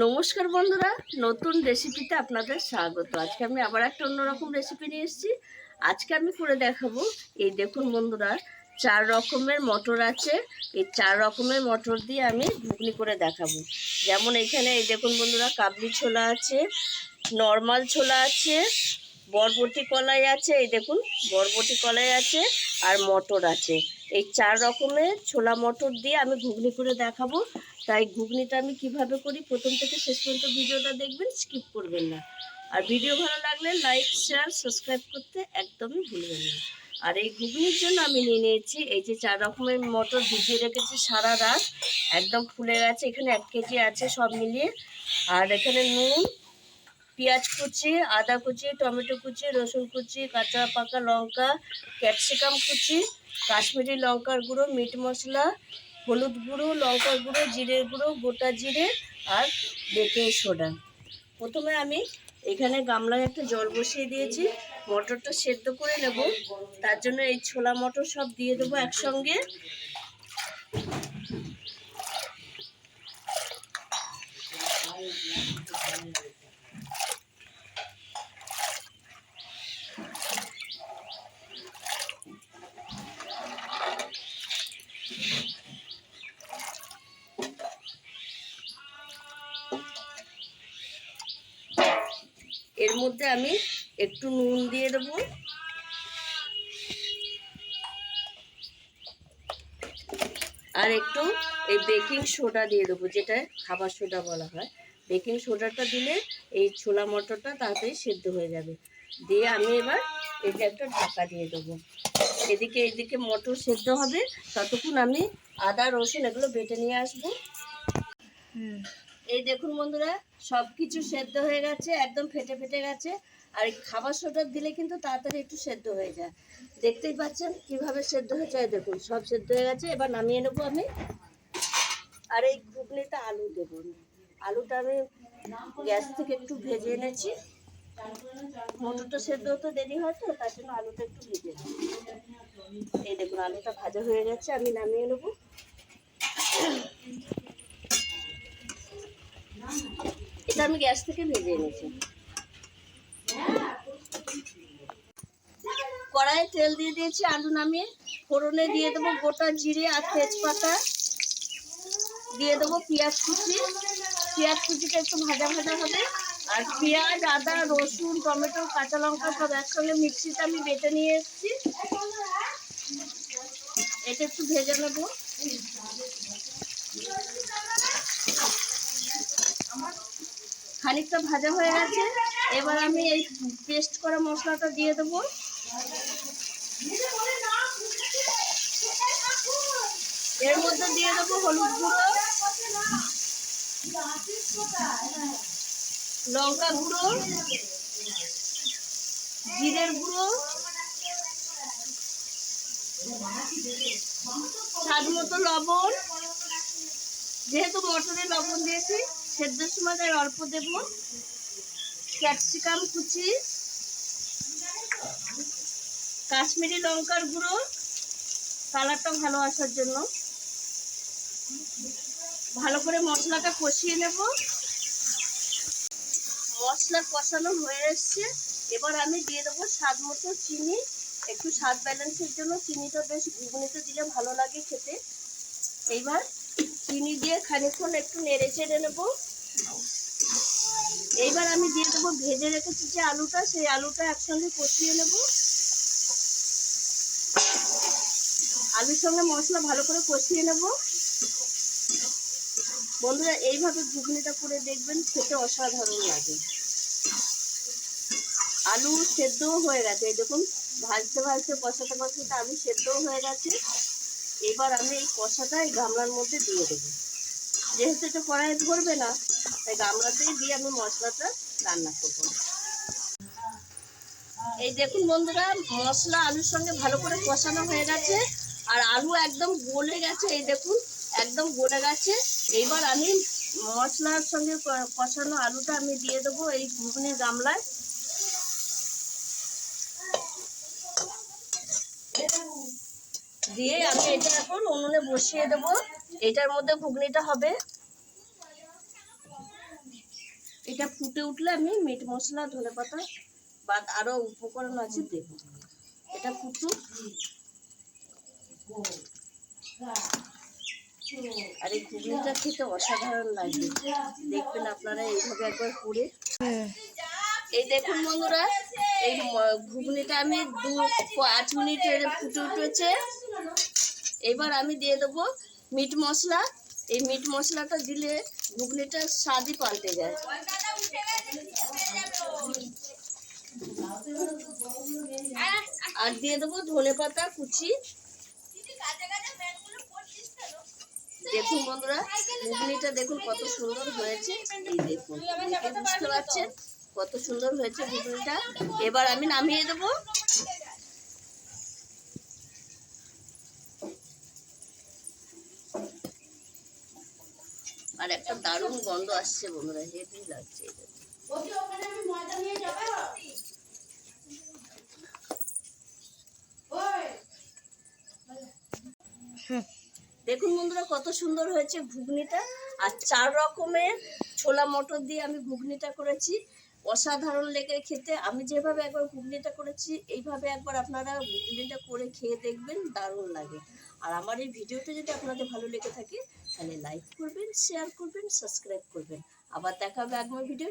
নমস্কার বন্ধুরা, নতুন রেসিপিতে আপনাদের স্বাগত। আজকে আমি আবার একটা অন্যরকম রেসিপি নিয়ে এসেছি। আজকে আমি করে দেখাবো, এই দেখুন বন্ধুরা, চার রকমের মটর আছে। এই চার রকমের মটর দিয়ে আমি ঘুগনি করে দেখাবো। যেমন এখানে এই দেখুন বন্ধুরা, কাবলি ছোলা আছে, নর্মাল ছোলা আছে, বরবটি কলাই আছে, এই দেখুন, বরবটি কলাই আছে আর মটর আছে। এই চার রকমের ছোলা মটর দিয়ে আমি ঘুগনি করে দেখাবো। তাই ঘুগনিটা আমি কীভাবে করি প্রথম থেকে শেষ পর্যন্ত ভিডিওটা দেখবেন স্কিপ করবেন না। আর ভিডিও ভালো লাগলে লাইক শেয়ার সাবস্ক্রাইব করতে একদমই ভুলবেন না। আর এই ঘুগনির জন্য আমি নিয়ে নিয়েছি এই যে চার রকমের মটর ভিজিয়ে রেখেছি সারা রাত। একদম ফুলে গেছে, এখানে এক কেজি আছে সব মিলিয়ে। আর এখানে নুন পেঁয়াজ কুচি, আদা কুচি, টমেটো কুচি, রসুন কুচি, কাঁচা পাকা লঙ্কা, ক্যাপসিকাম কুচি, কাশ্মীরি লঙ্কার গুঁড়ো, মিট মশলা, হলুদ গুঁড়ো, লঙ্কার গুঁড়ো, জিরের গুঁড়ো, গোটা জিরে আর বেকিং সোডা। প্রথমে আমি এখানে গামলায় একটা জল বসিয়ে দিয়েছি। মটরটা সেদ্ধ করে নেব। তার জন্য এই ছোলা মটর সব দিয়ে দেবো একসঙ্গে। এর মধ্যে আমি একটু নুন দিয়ে দেবো। আর একটু এই বেকিং সোডা দিয়ে দেবো যেটা খাবার সোডা বলা হয়। বেকিং সোডাটা দিলে এই ছোলা মটরটা তাড়াতাড়ি সেদ্ধ হয়ে যাবে। দিয়ে আমি এবার এই যে একটা ঢাকা দিয়ে দেবো। এদিকে এদিকে মটর সেদ্ধ হবে ততক্ষণ আমি আদা রসুন এগুলো বেটে নিয়ে আসব। এই দেখুন বন্ধুরা সব কিছু সেদ্ধ হয়ে গেছে, একদম ফেটে ফেটে গেছে। আর খাবার সোডা দিলে কিন্তু তাড়াতাড়ি একটু সেদ্ধ হয়ে যায়। দেখতেই পাচ্ছেন কীভাবে সেদ্ধ হয়ে যায় দেখুন, সব সেদ্ধ হয়ে গেছে। এবার নামিয়ে নেব আমি। আর এই ঘুগনিতে আলু দেবো। আলুটা আমি গ্যাস থেকে একটু ভেজে এনেছি। মটরটা সেদ্ধ হতে দেরি হয় তো, তার জন্য আলুটা একটু ভেজে এই দেখুন, আলুটা ভাজা হয়ে গেছে, আমি নামিয়ে নেব। এটা আমি গ্যাস থেকে ভেজে এনেছি। কড়াইয়ে তেল দিয়ে দিয়েছি আলু নামিয়ে। ফোড়নে দিয়ে দেবো গোটা জিরে আর তেজপাতা। দিয়ে দেবো পেঁয়াজ কুচি। পেঁয়াজ কুচিটা একটু ভাজা ভাজা হবে। আর পেঁয়াজ, আদা, রসুন, টমেটো, কাঁচা লঙ্কা সব একসঙ্গে মিক্সিতে আমি বেটে নিয়ে এসেছি। এটা একটু ভেজে নেব। খানিকটা ভাজা হয়ে গেছে। এবার আমি এই পেস্ট করা মশলাটা দিয়ে দেবো। এর মধ্যে দিয়ে দেবো হলুদ গুঁড়ো। লঙ্কা গুঁড়ো। জিরের গুঁড়ো। স্বাদ মতো লবণ। যেহেতু মটরে লবণ দিয়েছি সেদ্ধর সময় তাই অল্প দেব। ক্যাপসিকাম কুচি, কাশ্মীরি লঙ্কার গুঁড়ো কালারটা ভালো আসার জন্য। ভালো করে মশলাটা কষিয়ে নেব। মশলা কষানো হয়ে এসছে। এবার আমি দিয়ে দেবো স্বাদ মতো চিনি। একটু স্বাদ ব্যালেন্সের জন্য চিনিটা বেশ ঘুগনিতে দিলে ভালো লাগে খেতে। এইবার চিনি দিয়ে খানিকক্ষণ একটু নেড়ে চেড়ে নেব। এইবার আমি দিয়ে দেবো ভেজে রেখেছি যে আলুটা, সেই আলুটা একসঙ্গে কষিয়ে নেব। আলুর সঙ্গে মশলা ভালো করে কষিয়ে নেব। বন্ধুরা, এইভাবে ঘুগনিটা করে দেখবেন খেতে অসাধারণ লাগে। আলু সেদ্ধও হয়ে গেছে। দেখুন, ভাজতে ভাজতে, কষাতে কষাতে আলু সেদ্ধও হয়ে গেছে। এবার আমি এই কষাটা এই গামলার মধ্যে দিয়ে দেবো। যেহেতু এটা কড়াইয়ে ধরবে না, তাই গামলাতেই দিয়ে আমি মশলাটা রান্না করব। এই দেখুন বন্ধুরা, মশলা আলুর সঙ্গে ভালো করে কষানো হয়ে গেছে, আর আলু একদম গলে গেছে, এই দেখুন, একদম গলে গেছে। এইবার আমি মশলার সঙ্গে কষানো আলুটা আমি দিয়ে দেবো এই ঘুগনির গামলায়। দিয়ে আমি এটা এখন উনুনে বসিয়ে দেবো। এটার মধ্যে ঘুগনিটা হবে। এটা ফুটে উঠলে আমি মিট মশলা, ধনে পাতা বা আরও উপকরণ আছে দেব। এটা ফুটুক। আর এই ঘুগনিটা খেতে অসাধারণ লাগবে দেখবেন আপনারা এইভাবে একবার করে। এই দেখুন বন্ধুরা, এই ঘুগনিটা আমি দু পাঁচ মিনিটের ফুটে উঠেছে। এবার আমি দিয়ে দেবো মিট মশলা। এই মিট মশলাটা দিলে ঘুগনিটার স্বাদই পাল্টে যায়। আর দিয়ে দেবো ধনে পাতা কুচি। দেখুন বন্ধুরা, ঘুগনিটা দেখুন কত সুন্দর হয়েছে। এই দেখুন বুঝতে পারছেন? কত সুন্দর হয়েছে ঘুগনিটা এবার আমি নামিয়ে দেবো। আর একটা দারুণ গন্ধ আসছে বন্ধুরা হেভি লাগছে দেখুন বন্ধুরা কত সুন্দর হয়েছে ঘুগনিটা। আর চার রকমের ছোলা মটর দিয়ে আমি ঘুগনিটা করেছি। অসাধারণ লেগে খেতে। আমি যেভাবে একবার ঘুগনিটা করেছি, এইভাবে একবার আপনারা ঘুগনিটা করে খেয়ে দেখবেন, দারুণ লাগে। আর আমার এই ভিডিওটা যদি আপনাদের ভালো লেগে থাকে, তাহলে লাইক করবেন শেয়ার করবেন সাবস্ক্রাইব করবেন। আবার দেখা হবে আগামী ভিডিও